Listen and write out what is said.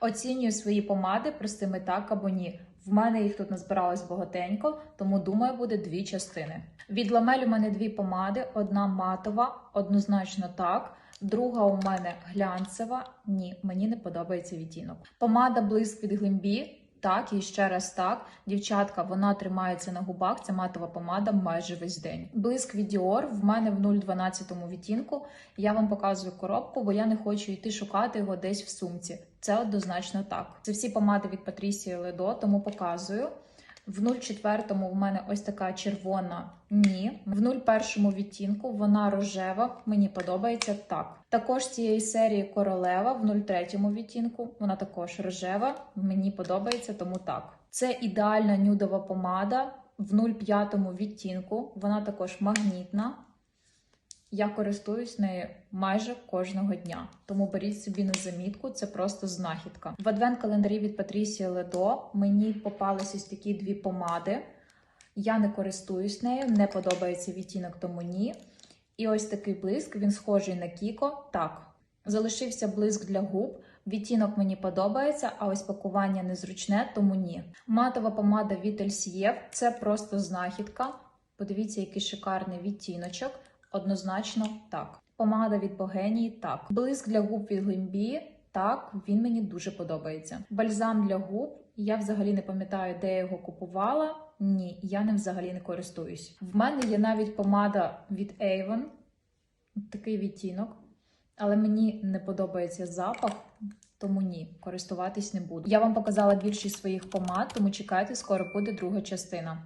Оцінюю свої помади простими так або ні. В мене їх тут назбиралось багатенько, тому думаю, буде дві частини. Від ламель у мене дві помади: одна матова, однозначно так. Друга у мене глянцева. Ні, мені не подобається відтінок. Помада блиск від глимбі. Так, і ще раз так. Дівчатка, вона тримається на губах. Це матова помада майже весь день. Блиск від Dior в мене в 0,12 відтінку. Я вам показую коробку, бо я не хочу йти шукати його десь в сумці. Це однозначно так. Це всі помади від Патрісії Ледо, тому показую. В 0,4 в мене ось така червона ні. В 0,1 відтінку вона рожева. Мені подобається так. Також цієї серії королева в 0,3 відтінку. Вона також рожева. Мені подобається, тому так. Це ідеальна нюдова помада в 0,5 відтінку. Вона також магнітна. Я користуюсь нею майже кожного дня, тому беріть собі на замітку, це просто знахідка. В адвент-календарі від Патрісії Ледо мені попались ось такі дві помади. Я не користуюсь нею, не подобається відтінок, тому ні. І ось такий блиск, він схожий на Кіко. Так, залишився блиск для губ. Відтінок мені подобається, а ось пакування незручне, тому ні. Матова помада від Elsiev – це просто знахідка. Подивіться, який шикарний відтіночок. Однозначно так. Помада від Богенії так. Блиск для губ від Глимбі так, він мені дуже подобається. Бальзам для губ. Я взагалі не пам'ятаю, де я його купувала. Ні, я ним взагалі не користуюсь. В мене є навіть помада від Avon, такий відтінок, але мені не подобається запах. Тому ні, користуватись не буду. Я вам показала більшість своїх помад, тому чекайте, скоро буде друга частина.